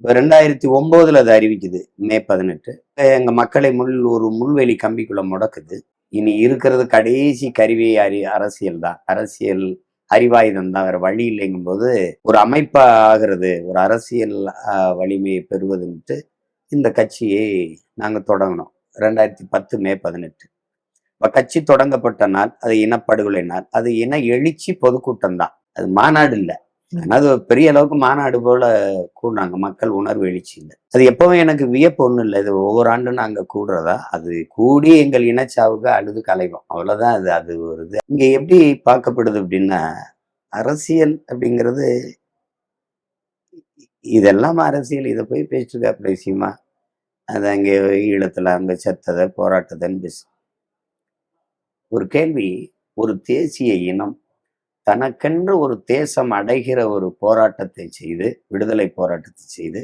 இப்போ ரெண்டாயிரத்தி ஒம்போதுல அது அறிவிக்குது மே பதினெட்டு. எங்க மக்களை முள் ஒரு முள்வெளி கம்பிக்குள்ள முடக்குது. இனி இருக்கிறது கடைசி கருவி அறி அரசியல் தான். அரசியல் அறிவாயுதம் தான். வேற வழி இல்லைங்கும் போது ஒரு அமைப்பாகிறது ஒரு அரசியல் வலிமையை பெறுவதுன்ட்டு இந்த கட்சியை நாங்க தொடங்கினோம் ரெண்டாயிரத்தி பத்து மே பதினெட்டு. இப்போ கட்சி தொடங்கப்பட்ட நாள் அது இனப்படுகொலை நாள். அது இன எழுச்சி பொதுக்கூட்டம் தான். அது மாநாடு இல்லை. அது பெரிய அளவுக்கு மாநாடு போல கூடுறாங்க மக்கள் உணர்வு எழுச்சி இல்லை. அது எப்பவும் எனக்கு வியப்பு ஒன்றும் இல்லை. இது ஒவ்வொரு ஆண்டும் நாங்கள் கூடுறதா? அது கூடி எங்கள் இனச்சாவுக்கு அழுது கலைவோம். அவ்வளவுதான். அது அது ஒரு இது. இங்க எப்படி பார்க்கப்படுது அப்படின்னா அரசியல் அப்படிங்கிறது இதெல்லாம் அரசியல். இதை போய் பேசிட்டு அப்படி விஷயமா அது அங்கே ஈழத்தில் அங்க செத்ததை போராட்டத்தைன்னு பேசு. ஒரு கேள்வி ஒரு தேசிய இனம் தனக்கென்று ஒரு தேசம் அடைகிற ஒரு போராட்டத்தை செய்து விடுதலை போராட்டத்தை செய்து